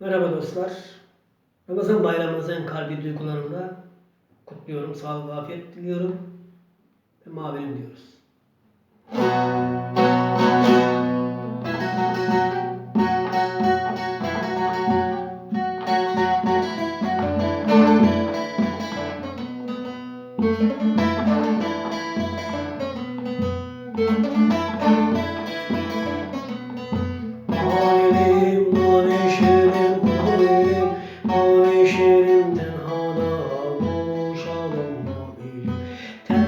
Merhaba dostlar. Ramazan bayramınızı en kalbi duygularımla kutluyorum. Sağlık, afiyet diliyorum. Ve mavelim diyoruz. Müzik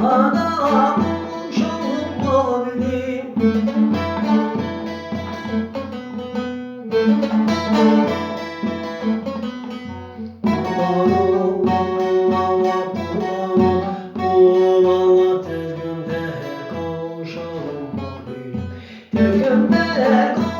Tezgümde kavuşalım abi Tezgümde kavuşalım